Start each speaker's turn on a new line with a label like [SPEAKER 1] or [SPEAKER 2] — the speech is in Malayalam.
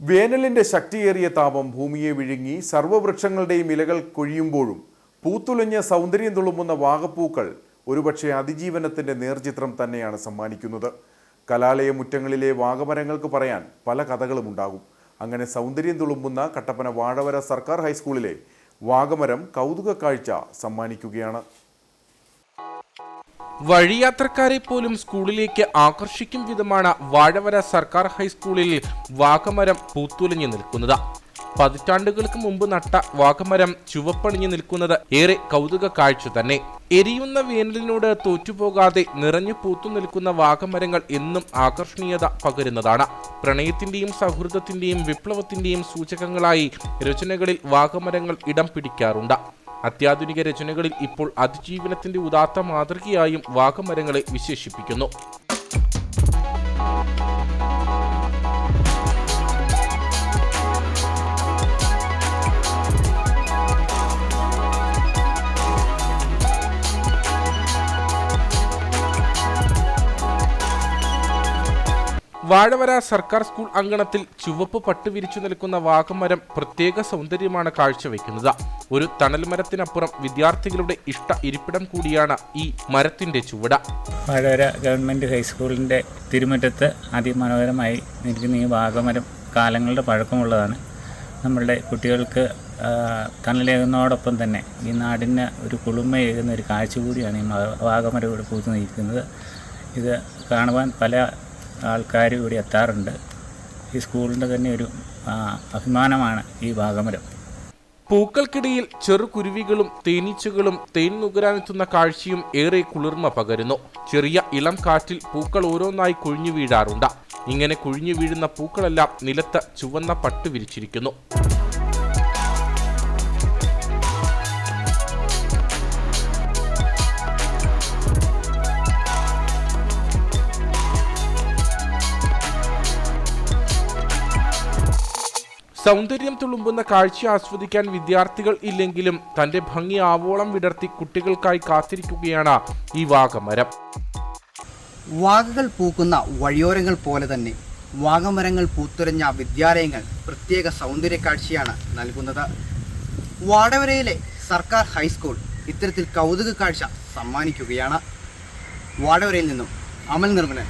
[SPEAKER 1] വേനലിന്റെ ശക്തിയേറിയ താപം ഭൂമിയെ വിഴുങ്ങി സർവവൃക്ഷങ്ങളുടെയും ഇലകൾ കൊഴിയുമ്പോഴും പൂത്തുലഞ്ഞ സൗന്ദര്യം തുളുമ്പുന്ന വാഗപ്പൂക്കൾ ഒരുപക്ഷെ അതിജീവനത്തിന്റെ നേർചിത്രം തന്നെയാണ് സമ്മാനിക്കുന്നത്. കലാലയ മുറ്റങ്ങളിലെ വാഗമരങ്ങൾക്ക് പറയാൻ പല കഥകളും ഉണ്ടാകും. അങ്ങനെ സൗന്ദര്യം തുളുമ്പുന്ന കട്ടപ്പന വാഴവര സർക്കാർ ഹൈസ്കൂളിലെ വാഗമരം കൗതുക കാഴ്ച സമ്മാനിക്കുകയാണ്.
[SPEAKER 2] വഴിയാത്രക്കാരെ പോലും സ്കൂളിലേക്ക് ആകർഷിക്കും വിധമാണ് വാഴവര സർക്കാർ ഹൈസ്കൂളിൽ വാഗമരം പൂത്തുലഞ്ഞു നിൽക്കുന്നത്. പതിറ്റാണ്ടുകൾക്ക് മുമ്പ് നട്ട വാഗമരം ചുവപ്പണിഞ്ഞു നിൽക്കുന്നത് ഏറെ കൗതുക കാഴ്ച തന്നെ. എരിയുന്ന വേനലിനോട് തോറ്റുപോകാതെ നിറഞ്ഞു പൂത്തു നിൽക്കുന്ന വാഗമരങ്ങൾ എന്നും ആകർഷണീയത പകരുന്നതാണ്. പ്രണയത്തിന്റെയും സൗഹൃദത്തിന്റെയും വിപ്ലവത്തിന്റെയും സൂചകങ്ങളായി രചനകളിൽ വാഗമരങ്ങൾ ഇടം പിടിക്കാറുണ്ട്. അത്യാധുനിക രചനകളിൽ ഇപ്പോൾ അതിജീവനത്തിന്റെ ഉദാത്ത മാതൃകയായും വാഗമരങ്ങളെ വിശേഷിപ്പിക്കുന്നു. വാഴവര സർക്കാർ സ്കൂൾ അങ്കണത്തിൽ ചുവപ്പ് പട്ട് വിരിച്ചു നിൽക്കുന്ന വാഗമരം പ്രത്യേക സൗന്ദര്യമാണ് കാഴ്ചവെക്കുന്നത്. ഒരു തണൽ മരത്തിനപ്പുറം വിദ്യാർത്ഥികളുടെ ഇഷ്ട ഇരിപ്പിടം കൂടിയാണ് ഈ മരത്തിന്റെ ചുവട്.
[SPEAKER 3] വാഴവര ഗവൺമെന്റ് ഹൈസ്കൂളിന്റെ തിരുമുറ്റത്ത് അതിമനോഹരമായി നിൽക്കുന്ന ഈ വാഗമരം കാലങ്ങളുടെ പഴക്കമുള്ളതാണ്. നമ്മളുടെ കുട്ടികൾക്ക് തണലേകുന്നതോടൊപ്പം തന്നെ ഈ നാടിന് ഒരു കുളിമയേകുന്ന ഒരു കാഴ്ച കൂടിയാണ് ഈ വാഗമരം ഇവിടെ പൂത്തു നിൽക്കുന്നത്. ഇത് കാണുവാൻ പല ആൾക്കാരും ഇവിടെ എത്താറുണ്ട്. ഈ സ്കൂളിന്റെ തന്നെ ഒരു അഭിമാനമാണ് ഈ വാഗമരം.
[SPEAKER 2] പൂക്കൾക്കിടയിൽ ചെറുകുരുവികളും തേനീച്ചകളും തേൻ നുകരാനെത്തുന്ന കാഴ്ചയും ഏറെ കുളിർമ പകരുന്നു. ചെറിയ ഇളം കാറ്റിൽ പൂക്കൾ ഓരോന്നായി കൊഴിഞ്ഞു വീഴാറുണ്ട്. ഇങ്ങനെ കൊഴിഞ്ഞു വീഴുന്ന പൂക്കളെല്ലാം നിലത്ത് ചുവന്ന പട്ട് വിരിച്ചിരിക്കുന്നു. സൗന്ദര്യം തുളുമ്പുന്ന കാഴ്ച ആസ്വദിക്കാൻ വിദ്യാർത്ഥികൾ ഇല്ലെങ്കിലും തന്റെ ഭംഗി ആവോളം വിടർത്തി കുട്ടികൾക്കായി കാത്തിരിക്കുകയാണ് ഈ വാഗമരം.
[SPEAKER 4] വാഗകൾ പൂക്കുന്ന വഴിയോരങ്ങൾ പോലെ തന്നെ വാഗമരങ്ങൾ പൂത്തുരഞ്ഞ വിദ്യാലയങ്ങൾ പ്രത്യേക സൗന്ദര്യ കാഴ്ചയാണ് നൽകുന്നത്. വാടവരയിലെ സർക്കാർ ഹൈസ്കൂൾ ഇത്തരത്തിൽ കൗതുക കാഴ്ച സമ്മാനിക്കുകയാണ്. വാടവരയിൽ നിന്നും അമൽ നിർമ്മലൻ.